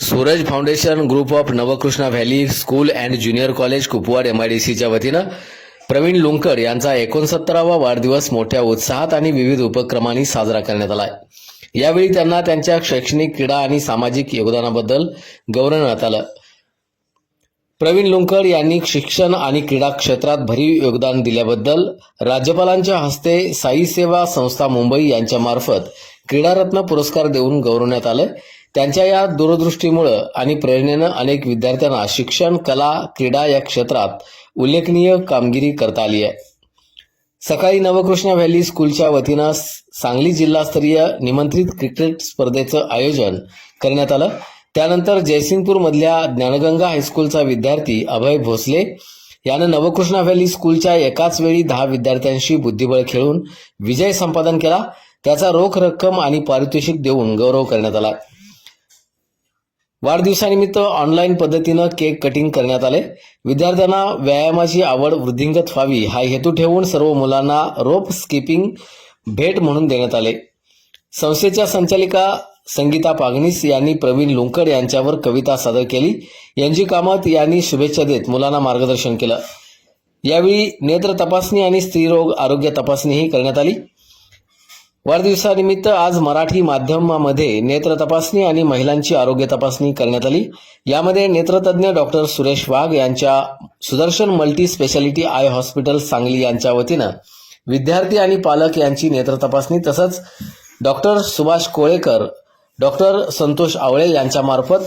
Suraj foundation group of Navkrishna valley school and junior college Kupwad एमआयडीसीच्या वतीनं प्रवीण लुंकर यांचा एकोणसत्तरावा वाढदिवस मोठ्या उत्साहात आणि विविध उपक्रमांनी साजरा करण्यात आला यावेळी त्यांना त्यांच्या शैक्षणिक क्रीडा आणि सामाजिक योगदानाबद्दल गौरवण्यात आलं. प्रवीण लुंकर यांनी शिक्षण आणि क्रीडा क्षेत्रात भरीव योगदान दिल्याबद्दल राज्यपालांच्या हस्ते साई सेवा संस्था मुंबई यांच्यामार्फत क्रीडारत्न पुरस्कार देऊन गौरवण्यात आलं त्यांच्या या दूरदृष्टीमुळं आणि प्रेरणेनं अनेक विद्यार्थ्यांना शिक्षण कला क्रीडा या क्षेत्रात उल्लेखनीय कामगिरी करता आली आहे. सकाळी नवकृष्ण व्हॅली स्कूलच्या वतीनं सांगली जिल्हास्तरीय निमंत्रित क्रिकेट स्पर्धेचं आयोजन करण्यात आलं. त्यानंतर जयसिंगपूरमधल्या ज्ञानगंगा हायस्कूलचा विद्यार्थी अभय भोसले यानं नवकृष्णा व्हॅली स्कूलच्या एकाच वेळी दहा विद्यार्थ्यांशी बुद्धिबळ खेळून विजय संपादन केला. त्याचा रोख रक्कम आणि पारितोषिक देऊन गौरव करण्यात आला. वाढदिवसानिमित्त ऑनलाईन पद्धतीनं केक कटिंग करण्यात आले विद्यार्थ्यांना व्यायामाची आवड वृद्धिंगत व्हावी हा हेतू ठेवून सर्व मुलांना रोप स्किपिंग भेट म्हणून देण्यात आले. संस्थेच्या संचालिका संगीता पागनीस यांनी प्रवीण लुंकड यांच्यावर कविता सादर केली. यांची कामत यांनी शुभेच्छा देत मुलांना मार्गदर्शन केलं. यावेळी नेत्र तपासणी आणि स्त्रीरोग आरोग्य तपासणीही करण्यात आली. वाढदिवसानिमित्त आज मराठी माध्यमामध्ये नेत्र तपासणी आणि महिलांची आरोग्य तपासणी करण्यात आली. यामध्ये नेत्रतज्ञ डॉक्टर सुरेश वाघ यांच्या Sudarshan multi speciality eye hospital Sangli यांच्या वतीनं विद्यार्थी आणि पालक यांची नेत्र तपासणी तसंच डॉक्टर सुभाष कोळेकर डॉक्टर संतोष आवळे यांच्यामार्फत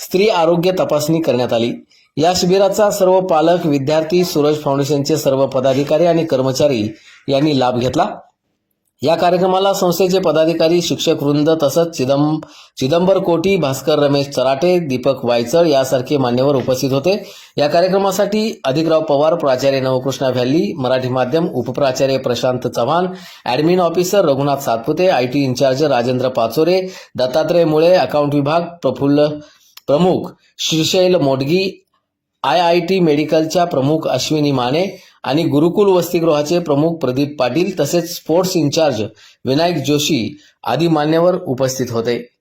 स्त्री आरोग्य तपासणी करण्यात आली. या शिबिराचा सर्व पालक विद्यार्थी सूरज फाउंडेशनचे सर्व पदाधिकारी आणि कर्मचारी यांनी लाभ घेतला. या कार्यक्रमाला संस्थेचे पदाधिकारी शिक्षक वृंद तसंच चिदंब चिदंबर कोटी भास्कर रमेश चराटे दीपक वायचळ यासारखे मान्यवर उपस्थित होते. या कार्यक्रमासाठी अधिकराव पवार प्राचार्य नवकृष्णा व्हॅली मराठी माध्यम उपप्राचार्य Prashant Chavan admin officer Raghunath Satpute I T incharge Rajendra Pachore Dattatray Mule account विभाग प्रफुल्ल प्रमुख Shrishail Modgi I I T मेडिकलच्या प्रमुख अश्विनी माने आणि गुरुकुल वसतिगृहाचे प्रमुख प्रदीप पाटील तसेच स्पोर्ट्स इन्चार्ज विनायक जोशी आदी मान्यवर उपस्थित होते.